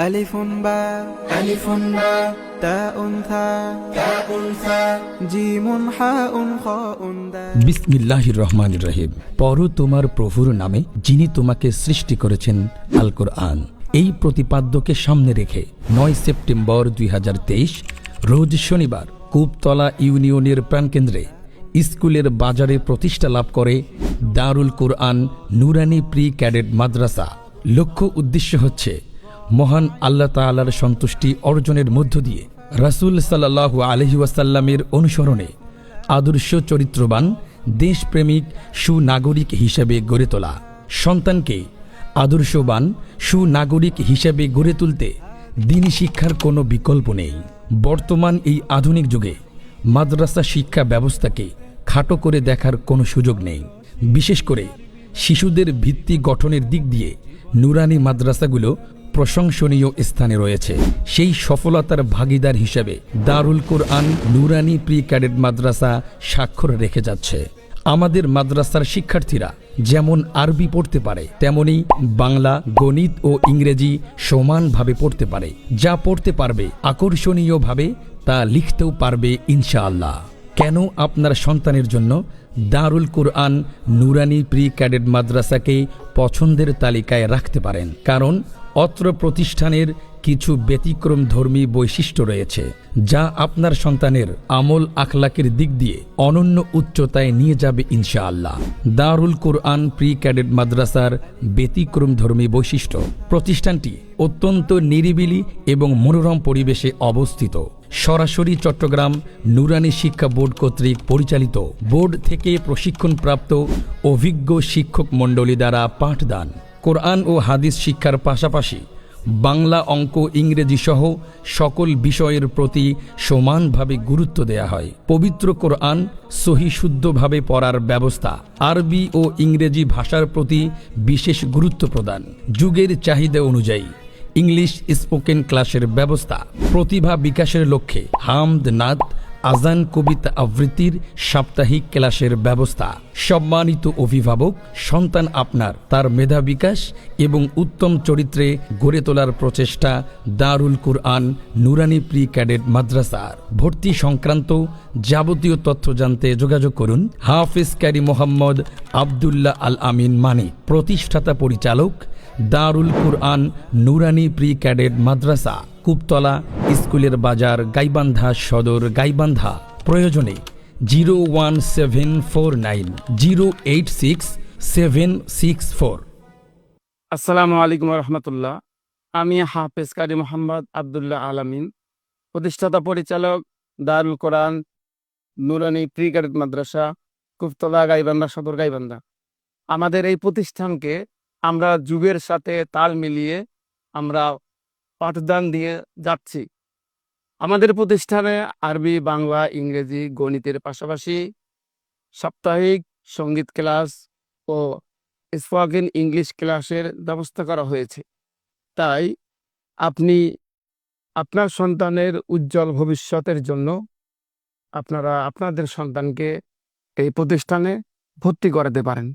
ألف باء ألف باء تاء ثاء تاء ثاء جيم حاء خاء دال বিসমিল্লাহির রহমানির রহিম পর তোমার প্রভুর নামে যিনি তোমাকে সৃষ্টি করেছেন আল কোরআন এই প্রতিপাদ্যকে সামনে রেখে নয় সেপ্টেম্বর দুই রোজ শনিবার কূপতলা ইউনিয়নের প্রাণকেন্দ্রে স্কুলের বাজারে প্রতিষ্ঠা লাভ করে দারুল কোরআন নুরানি প্রি ক্যাডেট মাদ্রাসা লক্ষ্য উদ্দেশ্য হচ্ছে মহান আল্লাহ তাআলার সন্তুষ্টি অর্জনের মধ্য দিয়ে রাসূল সাল্লাল্লাহু আলহি ওয়াসাল্লামের অনুসরণে আদর্শ চরিত্রবান, দেশপ্রেমিক, সুনাগরিক হিসেবে গড়ে তোলা। সন্তানকে আদর্শবান, সুনাগরিক হিসেবে গড়ে তুলতে দিনী শিক্ষার কোনো বিকল্প নেই। বর্তমান এই আধুনিক যুগে মাদ্রাসা শিক্ষা ব্যবস্থাকে খাটো করে দেখার কোনো সুযোগ নেই। বিশেষ করে শিশুদের ভিত্তি গঠনের দিক দিয়ে নুরানি মাদ্রাসাগুলো প্রশংসনীয় স্থানে রয়েছে। সেই সফলতার ভাগিদার হিসেবে দারুল কোরআন নুরানি প্রি ক্যাডেট মাদ্রাসা স্বাক্ষর রেখে যাচ্ছে। আমাদের মাদ্রাসার শিক্ষার্থীরা যেমন আরবি পড়তে পারে, তেমনি বাংলা, গণিত ও ইংরেজি সমানভাবে পড়তে পারে। যা পড়তে পারবে আকর্ষণীয়ভাবে, তা লিখতেও পারবে ইনশাআল্লাহ। কেন আপনার সন্তানের জন্য দারুল কোরআন নুরানি প্রি ক্যাডেট মাদ্রাসাকে পছন্দের তালিকায় রাখতে পারেন? কারণ অত্র প্রতিষ্ঠানের কিছু ব্যতিক্রম ধর্মী বৈশিষ্ট্য রয়েছে, যা আপনার সন্তানের আমল আখলাকের দিক দিয়ে অনন্য উচ্চতায় নিয়ে যাবে ইনশাআল্লাহ। দারুল কোরআন প্রি ক্যাডেট মাদ্রাসার ব্যতিক্রম ধর্মী বৈশিষ্ট্য। প্রতিষ্ঠানটি অত্যন্ত নিরিবিলি এবং মনোরম পরিবেশে অবস্থিত। সরাসরি চট্টগ্রাম নুরানি শিক্ষা বোর্ড কর্তৃক পরিচালিত বোর্ড থেকে প্রশিক্ষণপ্রাপ্ত অভিজ্ঞ শিক্ষক মণ্ডলী দ্বারা পাঠদান। কোরআন ও হাদিস শিক্ষার পাশাপাশি বাংলা অঙ্ক, ইংরেজি সহ সকল বিষয়ের প্রতি সমানভাবে গুরুত্ব দেয়া হয়। পবিত্র কোরআন সহি শুদ্ধভাবে পড়ার ব্যবস্থা আরবি ও ইংরেজি ভাষার প্রতি বিশেষ গুরুত্ব প্রদান। যুগের চাহিদা অনুযায়ী ইংলিশ স্পোকেন ক্লাসের ব্যবস্থা প্রতিভা বিকাশের লক্ষ্যে হামদ নাদ আজান কবিতা আবৃত্তির সাপ্তাহিক ক্লাসের ব্যবস্থা। সম্মানিত অভিভাবক, সন্তান আপনার, তার মেধা বিকাশ এবং উত্তম চরিত্রে গড়ে তোলার প্রচেষ্টা দারুল কুরআন নুরানি প্রি ক্যাডেট মাদ্রাসার। ভর্তি সংক্রান্ত যাবতীয় তথ্য জানতে যোগাযোগ করুন হাফিজ ক্যারি মোহাম্মদ আবদুল্লাহ আল আমিন মানিক। প্রতিষ্ঠাতা পরিচালক, দারুল কুরআন নুরানি প্রি ক্যাডেট মাদ্রাসা। কুপতলা, স্কুলের বাজার, গাইবান্ধা সদর, গাইবান্ধা। প্রয়োজনে zero one seven four nine, zero eight six seven six four. আসসালামু আলাইকুম রহমতুল্লাহ। আমি হাফেজ কারি মোহাম্মদ আবদুল্লাহ আলামিন, প্রতিষ্ঠাতা পরিচালক দারুল কোরআন নুরানি প্রি মাদ্রাসা কুফতলা গাইবান্ধা সদর, গাইবান্ধা। আমাদের এই প্রতিষ্ঠানকে আমরা যুগের সাথে তাল মিলিয়ে আমরা পাঠদান দিয়ে যাচ্ছি। আমাদের প্রতিষ্ঠানে আরবি, বাংলা, ইংরেজি, গণিতের পাশাপাশি সাপ্তাহিক সংগীত ক্লাস ও স্পোকেন ইংলিশ ক্লাসের ব্যবস্থা করা হয়েছে। তাই আপনি আপনার সন্তানের উজ্জ্বল ভবিষ্যতের জন্য আপনারা আপনাদের সন্তানকে এই প্রতিষ্ঠানে ভর্তি করাতে পারেন।